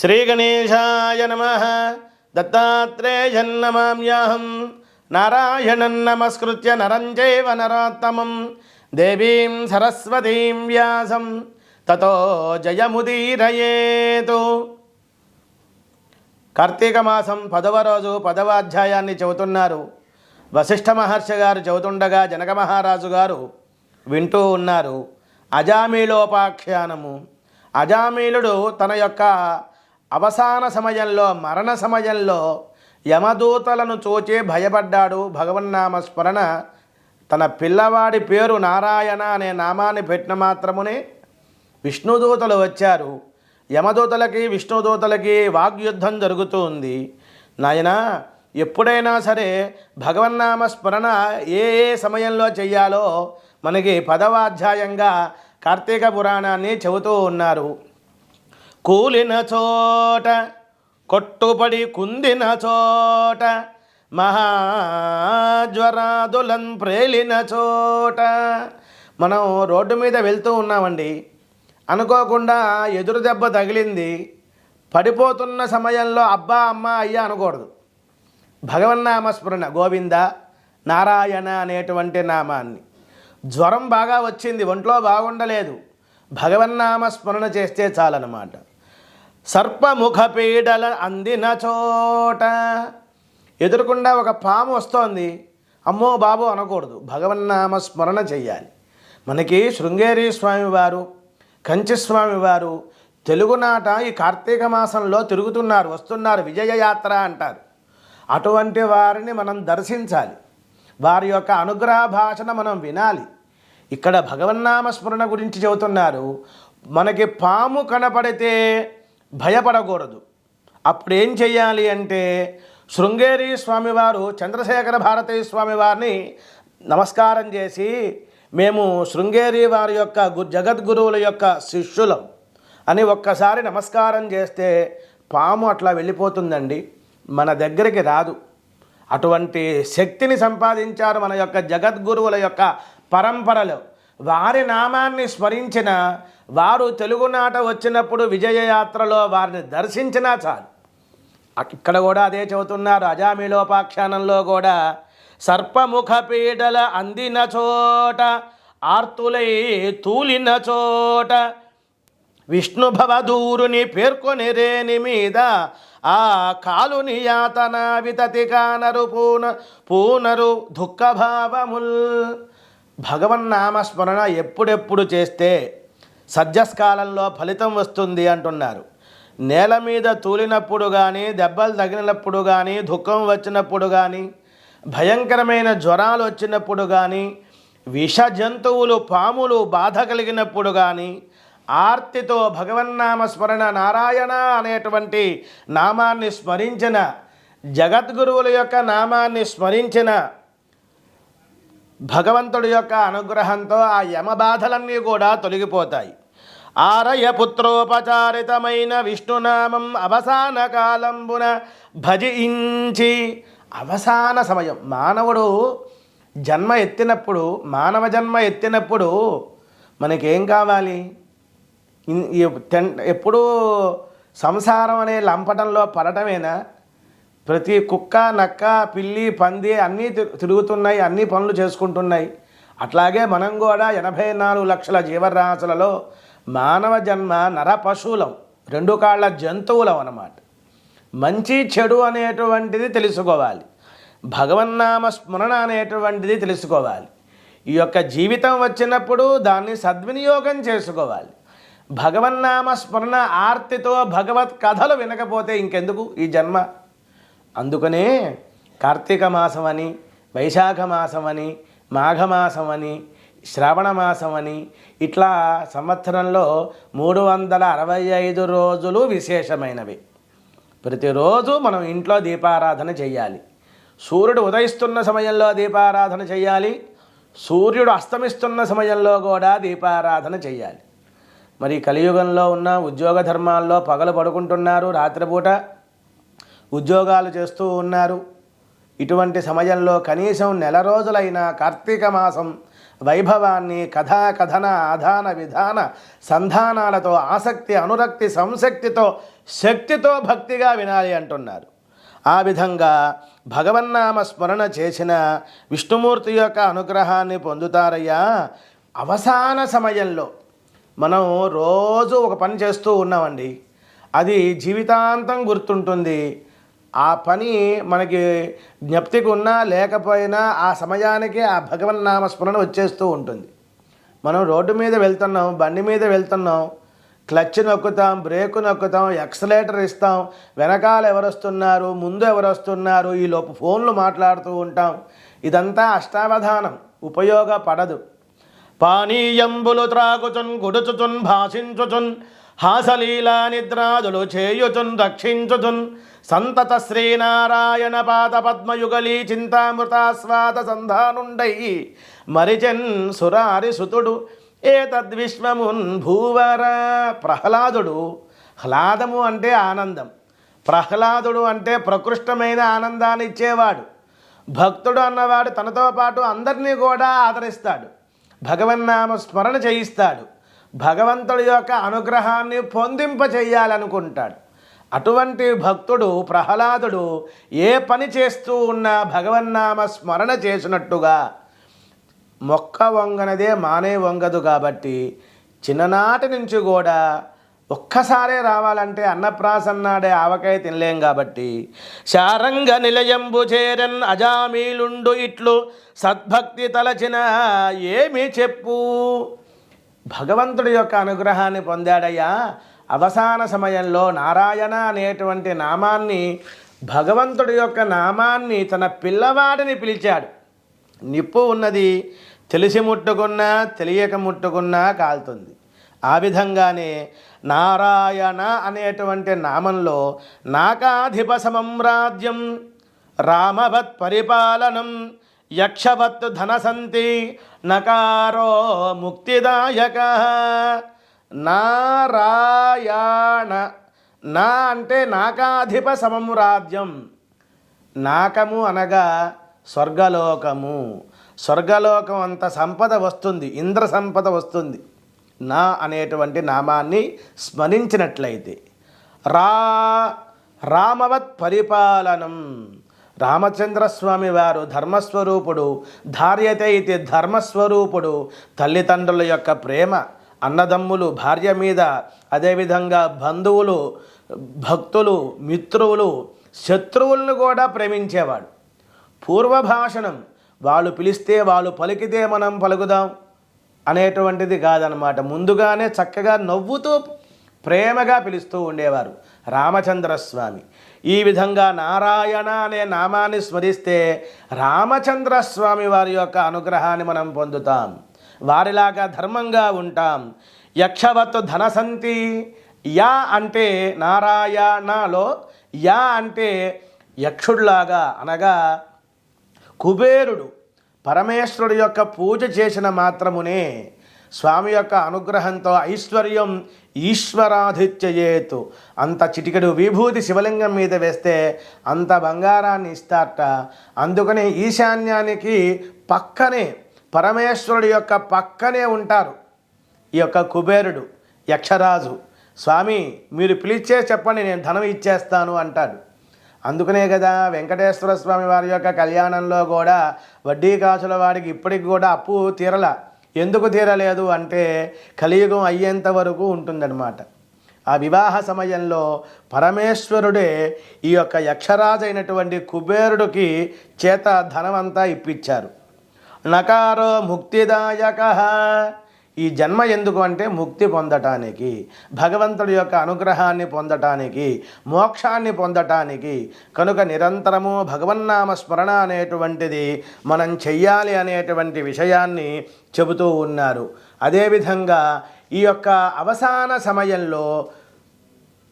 శ్రీగణేశాయ నమ. దత్తాత్రేయన్నమామ్యాహం నారాయణం నమస్కృత్య నరంజైవ నరోత్తమం. దేవీం సరస్వతీం వ్యాసం. తతో జయముదీరయేతు. కార్తీక మాసం పదవ రోజు పదవ అధ్యాయాన్ని చెబుతున్నారు. వశిష్ఠ మహర్షి గారు చెబుతుండగా జనక మహారాజు గారు వింటూ ఉన్నారు. అజామీలోపాఖ్యానము. అజామీలుడు తన యొక్క అవసాన సమయంలో మరణ సమయంలో యమదూతలను చూచే భయపడ్డాడు. భగవన్నామ స్మరణ తన పిల్లవాడి పేరు నారాయణ అనే నామాన్ని పెట్టిన మాత్రమునే విష్ణుదూతలు వచ్చారు. యమదూతలకి విష్ణుదూతలకి వాగ్యుద్ధం జరుగుతూ ఉంది ఎప్పుడైనా సరే భగవన్నామ స్మరణ ఏ ఏ సమయంలో చెయ్యాలో మనకి పదవాధ్యాయంగా కార్తీక పురాణాన్ని చెబుతూ ఉన్నారు. కూలిన చోట కొట్టుపడి కుందిన చోట మహాజ్వరాదులం ప్రేలిన చోట. మనం రోడ్డు మీద వెళ్తూ ఉన్నామండి. అనుకోకుండా ఎదురు దెబ్బ తగిలింది. పడిపోతున్న సమయంలో అబ్బా అమ్మ అయ్యా అనకూడదు. భగవన్నామస్మరణ గోవింద నారాయణ అనేటువంటి నామాన్ని. జ్వరం బాగా వచ్చింది ఒంట్లో బాగుండలేదు. భగవన్నామస్మరణ చేస్తే చాలన్నమాట. సర్పముఖ పీడల అందిన చోట. ఎదురకుండా ఒక పాము వస్తోంది. అమ్మో బాబు అనకూడదు. భగవన్నామ స్మరణ చెయ్యాలి. మనకి శృంగేరి స్వామివారు కంచి స్వామివారు తెలుగునాట ఈ కార్తీక మాసంలో తిరుగుతున్నారు వస్తున్నారు విజయయాత్ర అంటారు. అటువంటి వారిని మనం దర్శించాలి. వారి యొక్క అనుగ్రహ భాషను మనం వినాలి. ఇక్కడ భగవన్నామ స్మరణ గురించి చెబుతున్నారు. మనకి పాము కనపడితే భయపడకూడదు. అప్పుడు ఏం చెయ్యాలి అంటే శృంగేరి స్వామివారు చంద్రశేఖర భారతీ స్వామివారిని నమస్కారం చేసి మేము శృంగేరి వారి యొక్క గు జగద్గురువుల యొక్క శిష్యులం అని ఒక్కసారి నమస్కారం చేస్తే పాము అట్లా వెళ్ళిపోతుందండి. మన దగ్గరికి రాదు. అటువంటి శక్తిని సంపాదించారు మన యొక్క జగద్గురువుల యొక్క పరంపరలో. వారి నామాన్ని స్మరించిన వారు తెలుగునాట వచ్చినప్పుడు విజయయాత్రలో వారిని దర్శించినా చాలు. ఇక్కడ కూడా అదే చెబుతున్నారు అజామిలోపాఖ్యానంలో కూడా సర్పముఖ పీడల అందిన చోట ఆర్తులై తూలిన చోట విష్ణుభవధూరుని పేర్కొని రేని మీద ఆ కాలుని యాతన వితతి కానరు పూన పూనరు దుఃఖభావముల్. భగవన్నామస్మరణ ఎప్పుడెప్పుడు చేస్తే సజ్జస్కాలంలో ఫలితం వస్తుంది అంటున్నారు. నేల మీద తూలినప్పుడు కానీ దెబ్బలు తగిలినప్పుడు కానీ దుఃఖం వచ్చినప్పుడు కానీ భయంకరమైన జ్వరాలు వచ్చినప్పుడు కానీ విష జంతువులు పాములు బాధ కలిగినప్పుడు కానీ ఆర్తితో భగవన్నామ స్మరణ నారాయణ అనేటువంటి నామాన్ని స్మరించిన జగద్గురువుల యొక్క నామాన్ని స్మరించిన భగవంతుడి యొక్క అనుగ్రహంతో ఆ యమ బాధలన్నీ కూడా తొలగిపోతాయి. ఆరయ పుత్రోపచారితమైన విష్ణునామం అవసాన కాలంబున భజించి అవసాన సమయం. మానవుడు జన్మ ఎత్తినప్పుడు మానవ జన్మ ఎత్తినప్పుడు మనకేం కావాలి? ఎప్పుడూ సంసారం అనే లంపటంలో పడటమేనా? ప్రతి కుక్క నక్క పిల్లి పంది అన్నీ తిరుగుతున్నాయి అన్ని పనులు చేసుకుంటున్నాయి. అట్లాగే మనం కూడా ఎనభై నాలుగు లక్షల జీవరాశులలో మానవ జన్మ నర పశువులం రెండు కాళ్ళ జంతువులం అన్నమాట మంచి చెడు అనేటువంటిది తెలుసుకోవాలి. భగవన్నామ స్మరణ అనేటువంటిది తెలుసుకోవాలి. ఈ యొక్క జీవితం వచ్చినప్పుడు దాన్ని సద్వినియోగం చేసుకోవాలి. భగవన్నామ స్మరణ ఆర్తితో భగవత్ కథలు వినకపోతే ఇంకెందుకు ఈ జన్మ? అందుకనే కార్తీక మాసం అని వైశాఖ మాసం అని మాఘమాసం అని శ్రావణ మాసం అని ఇట్లా సంవత్సరంలో మూడు వందల అరవై ఐదు రోజులు విశేషమైనవి. ప్రతిరోజు మనం ఇంట్లో దీపారాధన చేయాలి సూర్యుడు ఉదయిస్తున్న సమయంలో దీపారాధన చేయాలి సూర్యుడు అస్తమిస్తున్న సమయంలో కూడా దీపారాధన చేయాలి మరి కలియుగంలో ఉన్న ఉద్యోగ ధర్మాల్లో పగలు పడుకుంటున్నారు రాత్రిపూట ఉద్యోగాలు చేస్తూ ఉన్నారు. ఇటువంటి సమయంలో కనీసం నెల రోజులైనా కార్తీక మాసం వైభవాన్ని కథా కథన ఆధాన విధాన సంధానాలతో ఆసక్తి అనురక్తి సంశక్తితో శక్తితో భక్తిగా వినాలి అంటున్నారు. ఆ విధంగా భగవన్నామ స్మరణ చేసిన విష్ణుమూర్తి యొక్క అనుగ్రహాన్ని పొందుతారయ్యా. అవసాన సమయంలో మనం రోజు ఒక పని చేస్తూ ఉన్నామండి. అది జీవితాంతం గుర్తుంటుంది. ఆ పని మనకి జ్ఞప్తికి ఉన్నా లేకపోయినా ఆ సమయానికి ఆ భగవన్నామ స్మరణ వచ్చేస్తూ ఉంటుంది. మనం రోడ్డు మీద వెళ్తున్నాం బండి మీద వెళ్తున్నాం క్లచ్ నొక్కుతాం బ్రేక్ నొక్కుతాం ఎక్సలేటర్ ఇస్తాం వెనకాల ఎవరు వస్తున్నారు ముందు ఎవరు వస్తున్నారు ఈ లోపు ఫోన్లు మాట్లాడుతూ ఉంటాం. ఇదంతా అష్టావధానం ఉపయోగపడదు. పానీయంబులు త్రాగుచున్ గుడుచుచున్ భాషించుచున్ హాసలీలా నిద్రాదులు చేయుచున్ రక్షించుచున్. సంతత శ్రీనారాయణ పాద పద్మయుగలీ చింతామృతాస్వాద సంధానుండై మరిచెన్ సురారి సుతుడు ఏ తద్విశ్వమున్ భూవర ప్రహ్లాదుడు. హ్లాదము అంటే ఆనందం. ప్రహ్లాదుడు అంటే ప్రకృష్టమైన ఆనందాన్ని ఇచ్చేవాడు భక్తుడు అన్నవాడు తనతో పాటు అందరినీ కూడా ఆదరిస్తాడు. భగవన్నామ స్మరణ చేయిస్తాడు. భగవంతుడి యొక్క అనుగ్రహాన్ని పొందింపచేయాలనుకుంటాడు అటువంటి భక్తుడు ప్రహ్లాదుడు ఏ పని చేస్తూ ఉన్నా భగవన్నామ స్మరణ చేసినట్టుగా మొక్క వంగనదే మానే వంగదు కాబట్టి చిన్ననాటి నుంచి కూడా ఒక్కసారే రావాలంటే అన్నప్రాసన్నాడే ఆవకాయ తినలేం కాబట్టి శారంగ నిలయంబు చేరన్ అజామీలుండు ఇట్లు సద్భక్తి తలచిన ఏమి చెప్పు? భగవంతుడి యొక్క అనుగ్రహాన్ని పొందాడయ్యా. అవసాన సమయంలో నారాయణ అనేటువంటి నామాన్ని భగవంతుడి యొక్క నామాన్ని తన పిల్లవాడిని పిలిచాడు. నిప్పు ఉన్నది తెలిసి ముట్టుకున్నా తెలియక ముట్టుకున్నా కాలుతుంది. ఆ విధంగానే నారాయణ అనేటువంటి నామంలో నాకాధిప సమ్రాజ్యం రామవత్ పరిపాలనం యక్షవత్ ధనసంతి నకారో ముక్తిదాయక. నారాయణ నా అంటే నాకాధిప సమము రాజ్యం. నాకము అనగా స్వర్గలోకము. స్వర్గలోకం అంత సంపద వస్తుంది ఇంద్ర సంపద వస్తుంది. నా అనేటువంటి నామాన్ని స్మరించినట్లయితే. రా రామవత్ పరిపాలనం. రామచంద్రస్వామి వారు ధర్మస్వరూపుడు ధార్యత ఇది ధర్మస్వరూపుడు తల్లిదండ్రుల యొక్క ప్రేమ అన్నదమ్ములు భార్య మీద అదేవిధంగా బంధువులు భక్తులు మిత్రువులు శత్రువులను కూడా ప్రేమించేవాడు. పూర్వభాషణం వాళ్ళు పిలిస్తే వాళ్ళు పలికితే మనం పలుకుదాం అనేటువంటిది కాదనమాట ముందుగానే చక్కగా నవ్వుతూ ప్రేమగా పిలుస్తూ ఉండేవారు రామచంద్రస్వామి. ఈ విధంగా నారాయణ అనే నామాన్ని స్మరిస్తే రామచంద్రస్వామి వారి యొక్క అనుగ్రహాన్ని మనం పొందుతాం. వారిలాగా ధర్మంగా ఉంటాం. యక్షవత్ ధనసంతి యా అంటే నారాయణలో యా అంటే యక్షుడిలాగా అనగా కుబేరుడు పరమేశ్వరుడు యొక్క పూజ చేసిన మాత్రమునే స్వామి యొక్క అనుగ్రహంతో ఐశ్వర్యం ఈశ్వరాధిత్యయేతు. అంత చిటికెడు విభూతి శివలింగం మీద వేస్తే అంత బంగారాన్ని ఇస్తారట. అందుకనే ఈశాన్యానికి పక్కనే పరమేశ్వరుడు యొక్క పక్కనే ఉంటారు ఈ యొక్క కుబేరుడు యక్షరాజు. స్వామి మీరు పిలిచే చెప్పండి నేను ధనం ఇచ్చేస్తాను అంటాడు. అందుకనే కదా వెంకటేశ్వర స్వామి వారి యొక్క కళ్యాణంలో కూడా వడ్డీ కాసుల వాడికి ఇప్పటికి కూడా అప్పు తీరల. ఎందుకు తీరలేదు అంటే కలియుగం అయ్యేంత వరకు ఉంటుందన్నమాట. ఆ వివాహ సమయంలో పరమేశ్వరుడే ఈ యొక్క యక్షరాజు అయినటువంటి కుబేరుడికి చేత ధనమంతా ఇప్పించారు. నకారో ముక్తిదాయక ఈ జన్మ ఎందుకు అంటే ముక్తి పొందటానికి భగవంతుడి యొక్క అనుగ్రహాన్ని పొందటానికి మోక్షాన్ని పొందటానికి. కనుక నిరంతరము భగవన్నామ స్మరణ అనేటువంటిది మనం చెయ్యాలి అనేటువంటి విషయాన్ని చెబుతూ ఉన్నారు. అదేవిధంగా ఈ యొక్క అవసాన సమయంలో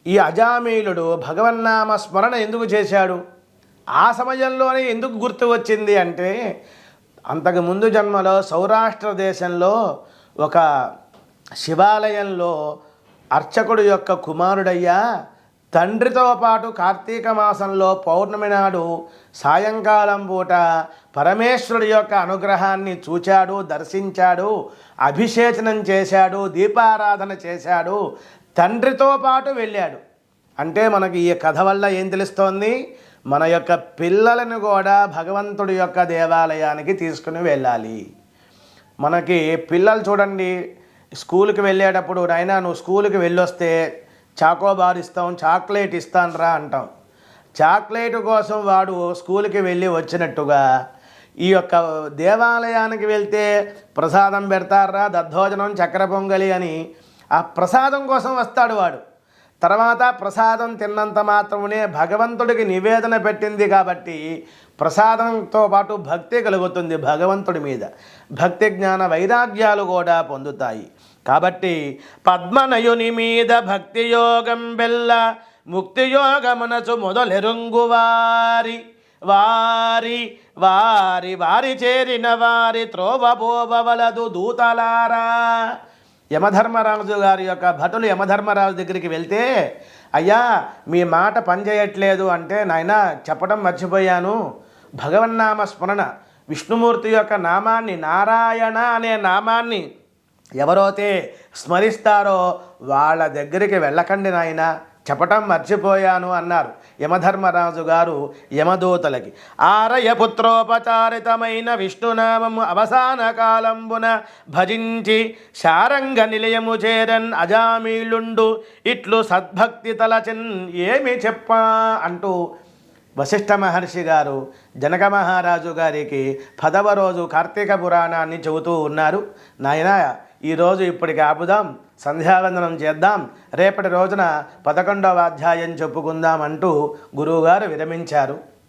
ఈ అజామీలుడు భగవన్నామ స్మరణ ఎందుకు చేశాడు? ఆ సమయంలోనే ఎందుకు గుర్తు వచ్చింది అంటే అంతకు ముందు జన్మలో సౌరాష్ట్ర దేశంలో ఒక శివాలయంలో అర్చకుడు యొక్క కుమారుడయ్యా తండ్రితో పాటు కార్తీక మాసంలో పౌర్ణమి నాడు సాయంకాలం పూట పరమేశ్వరుడి యొక్క అనుగ్రహాన్ని చూచాడు దర్శించాడు అభిషేచనం చేశాడు దీపారాధన చేశాడు తండ్రితో పాటు వెళ్ళాడు. అంటే మనకి ఈ కథ వల్ల ఏం తెలుస్తోంది? మన యొక్క పిల్లలను కూడా భగవంతుడి యొక్క దేవాలయానికి తీసుకుని వెళ్ళాలి. మనకి పిల్లలు చూడండి స్కూల్కి వెళ్ళేటప్పుడు నాయనా నువ్వు స్కూల్కి వెళ్ళొస్తే చాకోబార్ ఇస్తాం చాక్లెట్ ఇస్తానరా అంటాం. చాక్లెట్ కోసం వాడు స్కూల్కి వెళ్ళి వచ్చినట్టుగా ఈ యొక్క దేవాలయానికి వెళ్తే ప్రసాదం పెడతారా దద్దోజనం చక్కెర పొంగలి అని ఆ ప్రసాదం కోసం వస్తాడు వాడు. తర్వాత ప్రసాదం తిన్నంత మాత్రమే భగవంతుడికి నివేదన పెట్టింది కాబట్టి ప్రసాదంతో పాటు భక్తి కలుగుతుంది భగవంతుడి మీద. భక్తి జ్ఞాన వైరాగ్యాలు కూడా పొందుతాయి. కాబట్టి పద్మనయుని మీద భక్తి యోగం బెల్ల ముక్తి యోగమునచు మొదలెరుంగు వారి వారి వారి వారి చేరిన వారి త్రోవబోవలదు దూతలారా. యమధర్మరాజు గారి యొక్క భటులు యమధర్మరాజు దగ్గరికి వెళ్తే అయ్యా మీ మాట పనిచేయట్లేదు అంటే నాయన చెప్పడం మర్చిపోయాను. భగవన్నామ స్మరణ విష్ణుమూర్తి యొక్క నామాన్ని నారాయణ అనే నామాన్ని ఎవరైతే స్మరిస్తారో వాళ్ళ దగ్గరికి వెళ్ళకండి నాయన. చెప్పటం మర్చిపోయాను అన్నారు యమధర్మరాజు గారు యమదూతలకి. ఆరయ పుత్రోపచారితమైన విష్ణునామము అవసాన కాలంబున భజించి శారంగ నిలయము చేరన్ అజామీలుండు ఇట్లు సద్భక్తి తలచిన్ ఏమి చెప్పా అంటూ వశిష్ఠ మహర్షి గారు జనక మహారాజు గారికి పదవ రోజు కార్తీక పురాణాన్ని చెబుతూ ఉన్నారు. నాయన ఈరోజు ఇప్పటికి ఆపుదాం సంధ్యావందనం చేద్దాం రేపటి రోజున పదకొండవ అధ్యాయం చెప్పుకుందాం అంటూ గురువుగారు విరమించారు.